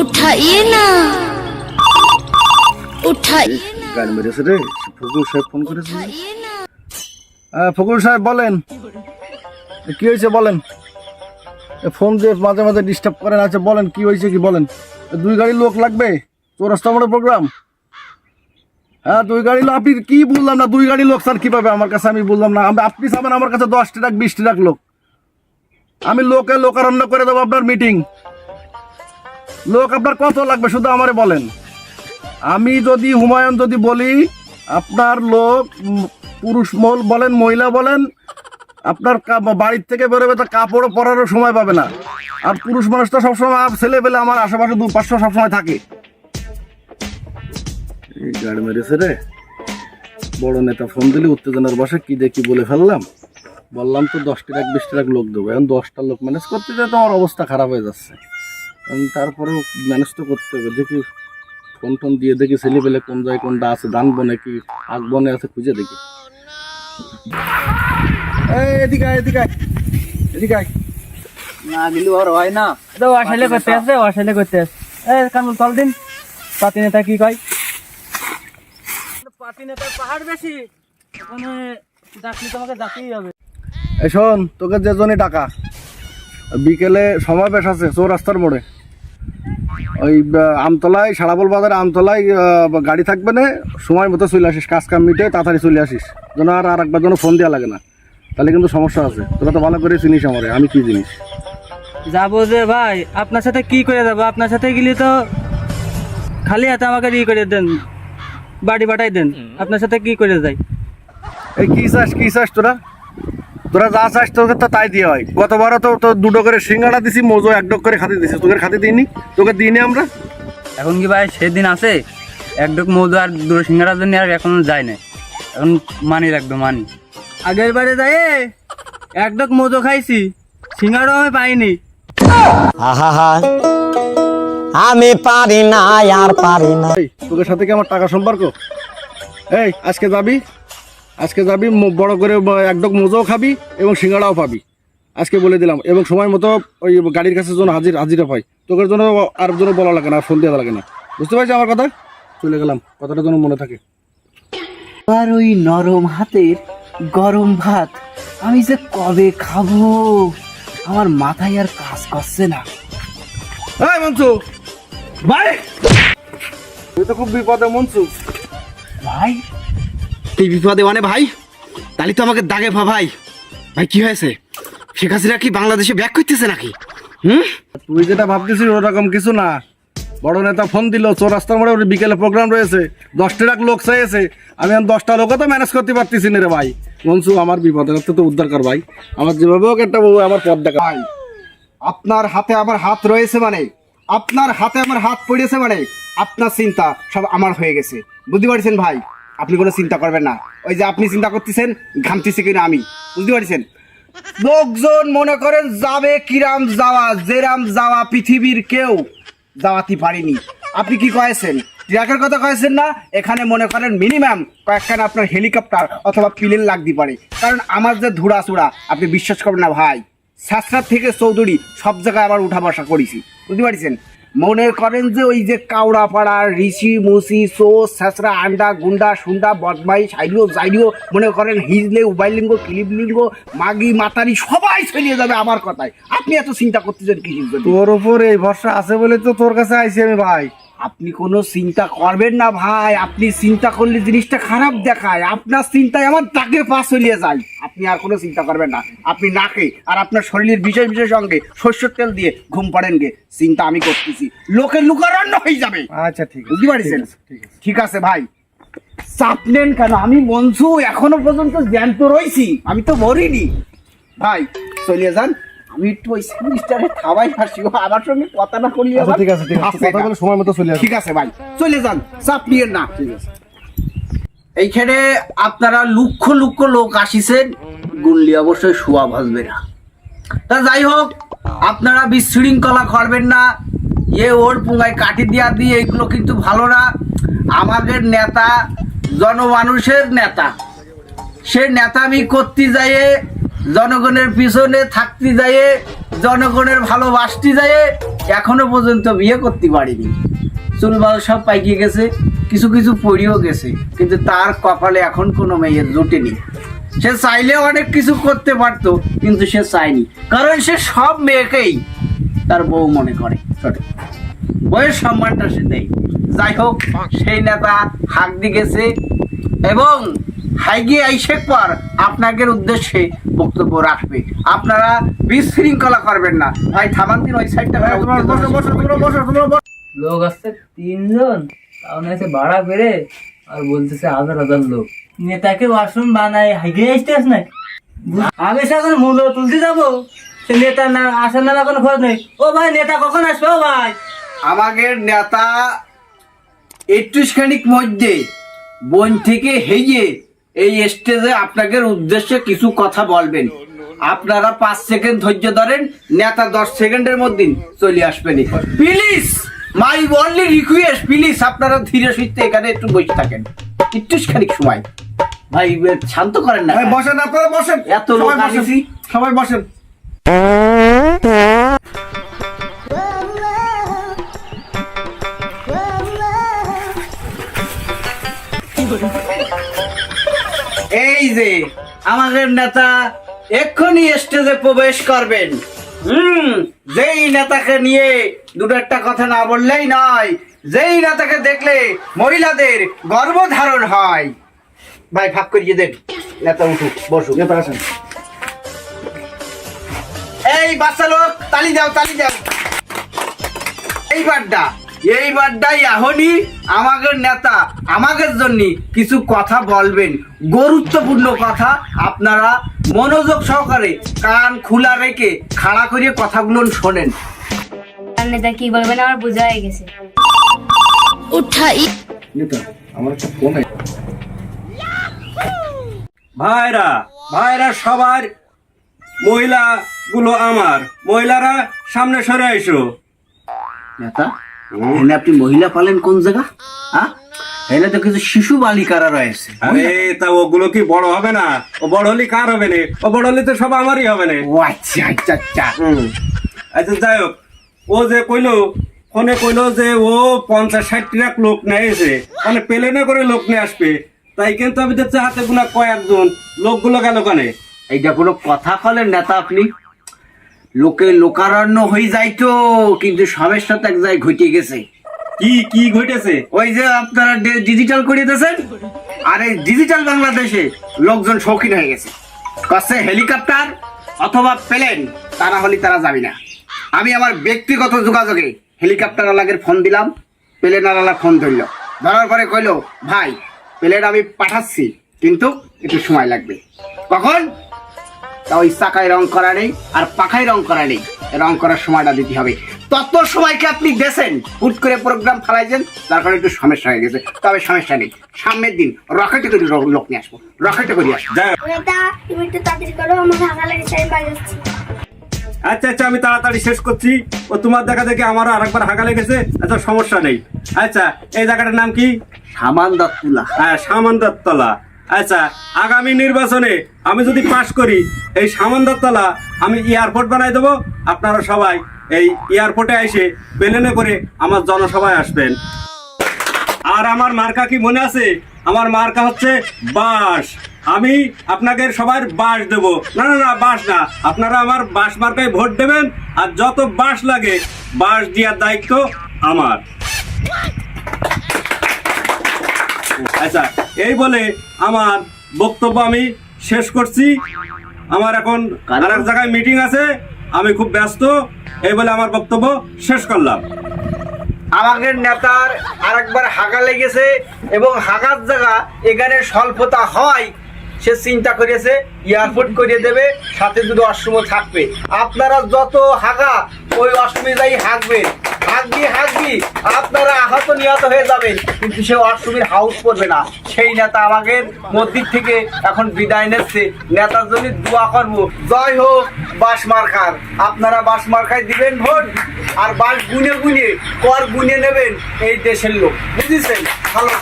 উঠাইয়ে না। উঠাইয়ে গান মেরেছে রে ফকুর সাহেব ফোন করেছে ফকুর সাহেব বলেন। কি হয়েছে বলেন। ফোন দিয়ে মাঝে মাঝে ডিস্টার্ব করেন আছে বলেন কি হয়েছে কি বলেন। দুই গাড়ি লোক লাগবে চৌরাস্তা মোড়ে প্রোগ্রাম হ্যাঁ দুই গাড়ি লোক আপনি কি বললাম না দুই গাড়ি লোক স্যার কীভাবে আমার কাছে আমি বললাম না? আমি আপনি চাবেন আমার কাছে দশটি টাক বিশটি টাক লোক। আমি লোকে লোকারণ্য করে দেবো আপনার মিটিং লোক আপনার কত লাগবে শুধু আমারে বলেন। আমি যদি হুমায়ুন যদি বলি, আপনার লোক পুরুষ মহল বলেন, মহিলা বলেন, আপনার বাড়ির থেকে বেরোবে তো কাপড় পরারও সময় পাবে না। আর পুরুষ মানুষ তো সবসময় ছেলে পেলে আমার আশেপাশে দু পাঁচশো সবসময় থাকে। এই গাড়ি মেরেছে রে। বড় নেতা ফোন দিলে, উত্তেজনার বসে কি দেখি বলে ফেললাম। বললাম তো দশটি লাখ বিশটি লাখ লোক দেবো। এখন দশটা লোক ম্যানেজ করতে যেয়ে তো আমার অবস্থা খারাপ হয়ে যাচ্ছে। তারপরেও ম্যানেজ তো করতে হবে। দেখি ফোন টোন দিয়ে দেখি ছেলে পেলে কোন জায়গায় কোনটা আছে ধান বনে কি আগ বনে আছে খুঁজে দেখি। এদিকে এদিকে এদিকে না দিলু আর হয় না। তো করতে আসছে করতে আসছে এ কামুল চল দিন। পাতি নেতা কি কয়? পাতি পাহাড় বেশি ওখানে ডাকলি তোমাকে ডাকতেই হবে। শোন তোকে যে জন্য টাকা বিকেলে সমাবেশ আছে চৌরাস্তার মোড়ে। ওই আমতলায় সারাবল বাজারে আমতলায় গাড়ি থাকবে না সময় মতো চলে আসিস কাজ কাম মিটে তাড়াতাড়ি চলে আসিস। যেন আর আর একবার যেন ফোন দেওয়া লাগে না। তাহলে কিন্তু সমস্যা আছে। তোরা তো ভালো করে চিনিস আমারে আমি কি জিনিস? যাব যে ভাই আপনার সাথে কি করে যাব? আপনার সাথে গেলে তো খালি হাতে আমাকে ই করে দেন বাড়ি পাঠাই দেন। আপনার সাথে কি করে যাই? এই কি চাস কি চাস তোরা? তোরা যা চাস তোকে তো তাই দিয়ে হয়। গতবারও তো তো দুটো করে সিঙ্গাড়া দিছি মজো এক ডক করে খাতে দিছি। তোকে খাতে দিইনি তোকে দিইনি আমরা। এখন কি ভাই সেদিন আছে? এক ডুক মধু আর দুটো সিঙ্গারার জন্য আর এখন যায় না এখন মানি রাখবে মানি। আগের বারে যাই এক ডক মধু খাইছি সিঙ্গারাও আমি পাইনি। আহা আমি পারি না আর পারি না। তোদের সাথে কি আমার টাকা সম্পর্ক? এই আজকে যাবি? আজকে যাবি বড় করে ব- এক ডক মজাও খাবি এবং সিঙ্গাড়াও পাবি। আজকে বলে দিলাম এবং সময় মতো ওই গাড়ির কাছে যেন হাজির হাজিরা পাই। তোদের জন্য আর জন্য বলা লাগে না ফোন দেওয়া লাগে না। বুঝতে পারছি আমার কথা? চলে গেলাম কথাটা যেন মনে থাকে। আর ওই নরম হাতের গরম ভাত আমি যে কবে খাব? আমার মাথায় আর কাজ করছে না। এই মনসু ভাই! তুই তো খুব বিপদে মনসু। ভাই এই বিপদে মানে ভাই? তাহলে তো আমাকে দাগে ভা ভাই। ভাই কি হয়েছে? শেখ হাসিনা কি বাংলাদেশে ব্যাক করতেছে নাকি? হুম? তুই যেটা ভাবতেছিস ওরকম কিছু না। বড় নেতা ফোন দিল চৌরাস্তার মোড়ে ওর বিকেলে প্রোগ্রাম রয়েছে। দশটা লাখ লোক চাইছে। আমি এখন দশটা লোকও তো ম্যানেজ করতে পারতেছি না রে ভাই। মনসু আমার বিপদের হাতে তো উদ্ধার কর ভাই। আমার যেভাবে হোক একটা বউ আমার পথ দেখা। ভাই আপনার হাতে আমার হাত রয়েছে মানে। আপনার হাতে আমার হাত পড়েছে মানে। আপনার চিন্তা সব আমার হয়ে গেছে। বুঝতে পারছেন ভাই? আপনি কোনো চিন্তা করবেন না। ওই যে আপনি চিন্তা করতেছেন, ঘামতেছি কিনা আমি। বুঝতে পারছেন? লোকজন মনে করেন যাবে কিরাম যাওয়া, যেরাম যাওয়া পৃথিবীর কেউ যাওয়াতে পারিনি। আপনি কি কয়েছেন? ট্রাকের কথা কয়েছেন না? এখানে মনে করেন মিনিমাম কয়েকখানা আপনার হেলিকপ্টার অথবা প্লেন লাগতে পারে। কারণ আমার যে ধুড়া চূড়া, আপনি বিশ্বাস করবেন না ভাই শাস্ত্রার থেকে চৌধুরী সব জায়গায় আবার উঠা বসা করেছি। বুঝতে পারছেন? মনে করেন যে ওই যে কাউড়া পাড়ার ঋষি, মুসি সো শাসরা আন্ডা, গুন্ডা, সুন্ডা বদমাই সাইলিও জাইলিও মনে করেন হিজলে, উবাইলিঙ্গ কিলিপলিঙ্গ মাগি, মাতারি, সবাই ছড়িয়ে যাবে আমার কথায়। আপনি এত চিন্তা করতেছেন কি তোর উপর এই ভরসা আছে বলে তো তোর কাছে আইছি আমি ভাই। আপনি কোনো চিন্তা করবেন না ভাই আপনি চিন্তা করলে জিনিসটা খারাপ দেখায়। আপনার চিন্তায় আমার তাকে পাশ চলিয়ে যায়। আপনি আর কোনো চিন্তা করবেন না। আপনি নাকে আর আপনার শরীরের বিশেষ বিশেষ অঙ্গে সর্ষের তেল দিয়ে ঘুম পাড়েন গে। চিন্তা আমি করতেছি। লোকের লুকারণ্য হয়ে যাবে। আচ্ছা ঠিক বুঝতে পারছেন? ঠিক আছে, ভাই। চাপ নেন কেন? আমি মনসু এখনও পর্যন্ত জ্যান্ত রয়েছি আমি তো মরিনি। ভাই চলিয়ে যান। আমি একটু ওই হাসি আমার সঙ্গে কথা না করলে আচ্ছা ঠিক আছে ঠিক আছে। কথা বলে সময় মতো চলে ঠিক আছে ভাই চলে যান চাপ না। ঠিক আছে। এইখানে আপনারা লক্ষ লক্ষ লোক আসিছেন গুনলি অবশ্যই শোয়া ভাসবে না। তা যাই হোক আপনারা বিশৃঙ্খলা করবেন না। এ ওর পুঙ্গায় কাটি দিয়া দিয়ে এগুলো কিন্তু ভালো না। আমাদের নেতা জনমানুষের নেতা সে নেতা আমি করতে যায় জনগণের পিছনে থাকতে যায় জনগণের ভালোবাসতে যায় এখনও পর্যন্ত বিয়ে করতে পারিনি। চুলবাল সব পাইকে গেছে, কিছু কিছু পড়িও গেছে, কিন্তু তার কপালে এখন কোনো মেয়ের জুটেনি সে চাইলে অনেক কিছু করতে পারতো, কিন্তু সে চায়নি। কারণ সে সব মেয়েকেই তার বউ মনে করে। সঠিক বইয়ের সম্মানটা সে দেয়। যাই হোক, সেই নেতা হাক দি গেছে এবং হাইগে আইসের পর আপনাদের উদ্দেশ্যে বক্তব্য রাখবে। আপনারা বিশৃঙ্খলা করবেন না। ভাই থামান দিন ওই সাইডটা এই, তোমরা বসো বসো তোমরা বসো তোমরা বসো। লোক আসছে তিনজন তাও না এসে ভাড়া করে আর বলতেছে হাজার হাজার লোক। নেতাকে ওয়াশরুম বানায় হাইগে আসতেছ না আমি এখন মূল্য তুলতে যাব। সে নেতা না আসার না কোনো খোঁজ নেই। ও ভাই নেতা কখন আসবে ও ভাই? আমাদের নেতা একটুখানিক মধ্যে বন থেকে হেয়ে এই স্টেজে আপনাদের উদ্দেশ্যে কিছু কথা বলবেন। আপনারা পাঁচ সেকেন্ড ধৈর্য ধরেন নেতা দশ সেকেন্ডের মধ্যে চলে আসবেন please my only request please আপনারা ধীরে সুস্থে এখানে একটু বসে থাকেন। একটু খানিক সময়। ভাই শান্ত করেন না। বসেন আপনারা বসেন। এত লোক সবাই বসেন। এই যে আমাদের নেতা এক্ষুনি স্টেজে প্রবেশ করবেন। হুম যেই নেতাকে নিয়ে দুটো একটা কথা না বললেই নয় যেই নেতাকে দেখলে মহিলাদের গর্ভধারণ হয়। ভাই ভাগ করিয়ে দেন। নেতা উঠুক বসুক। নেতা আসেন। এই বাচ্চা লোক তালি দাও তালি দাও। এইবারটা এইবারটাই এখনই আমাদের নেতা আমাদের জন্য কিছু কথা বলবেন। গুরুত্বপূর্ণ কথা আপনারা মনোযোগ সহকারে কান খোলা রেখে খাড়া করে কথাগুলো শোনেন। নেতা কি বলবেন? আমার বোঝা হয়ে গেছে। নেতা আমার একটা ফোন ভাইরা ভাইরা সবার মহিলা গুলো আমার। মহিলারা সামনে সরে আইসো। নেতা? এখানে আপনি মহিলা পালেন কোন জায়গা? হ্যাঁ এখানে তো কিছু শিশু বালিকারা রয়েছে। আরে তা ওগুলো কি বড় হবে না? ও বড় হলে কার হবে না? ও বড় হলে তো সব আমারই হবে না। ও আচ্ছা আচ্ছা আচ্ছা। হুম। আচ্ছা যাই হোক। ও যে কইলো ফোনে কইলো যে ও পঞ্চাশ ষাট লাখ লোক নিয়েছে। মানে প্লেনে করে লোক নিয়ে আসবে। তাই কিন্তু আমি দেখছি হাতে গুনা কয়েকজন। লোকগুলো গেল কানে? এইটা কোনো কথা বলেন নেতা আপনি? লোকে লোকারণ্য হয়ে যায় তো কিন্তু সমস্যা তো এক জায়গায় ঘটে গেছে। কি কি ঘটেছে? ওই যে আপনারা ডিজিটাল করে দিয়েছেন? আর এই ডিজিটাল বাংলাদেশে লোকজন শৌখিন হয়ে গেছে। কাছে হেলিকপ্টার অথবা প্লেন তারা হলে তারা যাবি না। আমি আমার ব্যক্তিগত যোগাযোগে হেলিকপ্টার আলাগের ফোন দিলাম প্লেন আলাদা ফোন ধরল। ধরার পরে কইলো ভাই প্লেন আমি পাঠাচ্ছি কিন্তু একটু সময় লাগবে। কখন? তা ওই চাকায় রং করা নেই আর পাখায় রং করা নেই। রং করার সময়টা দিতে হবে। তত সময়কে আপনি গেছেন? হুট করে প্রোগ্রাম ফালাইছেন তার কারণে একটু সমস্যা হয়ে গেছে। তবে সমস্যা নেই। সামনের দিন রকেটে করে লোক নিয়ে আসব। রকেটে করে আসব। আচ্ছা আচ্ছা আমি তাড়াতাড়ি শেষ করছি। ও তোমার দেখা দেখে আমারও আরেকবার হাঁকা লেগেছে আচ্ছা সমস্যা নেই। আচ্ছা এই জায়গাটার নাম কি? সামান দত্তলা হ্যাঁ সামান্দারতলা আচ্ছা আগামী নির্বাচনে আমি যদি পাশ করি, এই সামান্দারতলা আমি এয়ারপোর্ট বানাই দেবো। আপনারা সবাই এই এয়ারপোর্টে এসে প্লেনে করে আমার জনসভায় আসবেন। আর আমার মার্কা কি মনে আছে? আমার মার্কা হচ্ছে বাস আমি আপনাদের সবার বাস দেব। না না না বাস না। আপনারা আমার বাস মার্কায় ভোট দেবেন, আর যত বাস লাগে বাস দেওয়ার দায়িত্ব আমার। আচ্ছা এই বলে আমার বক্তব্য আমি শেষ করছি। আমার এখন আর এক জায়গায় মিটিং আছে, আমি খুব ব্যস্ত, এই বলে আমার বক্তব্য শেষ করলাম। আমাদের নেতার আরেকবার হাগা লেগেছে এবং হাগার জায়গা এখানে স্বল্পতা হয়, সে চিন্তা করেছে এয়ারপোর্ট করে দেবে, সাথে দুটো অশ্রম থাকবে। আপনারা যত হাগা, ওই অসুবিধাই হাঁকবেন হাঁকবি হাঁকবি আপনারা আহত নিহত হয়ে যাবে, কিন্তু সে অষ্টমীর হাউস করবে না। সেই নেতা আমাদের মন্দির থেকে এখন বিদায় নিচ্ছে। নেতার জন্য দোয়া করব। জয় হোক বাস মার্কার। আপনারা বাস মার্কায় দিবেন ভোট, আর বাস গুনে গুনে কর গুনে নেবেন এই দেশের লোক। বুঝেছেন? ভালো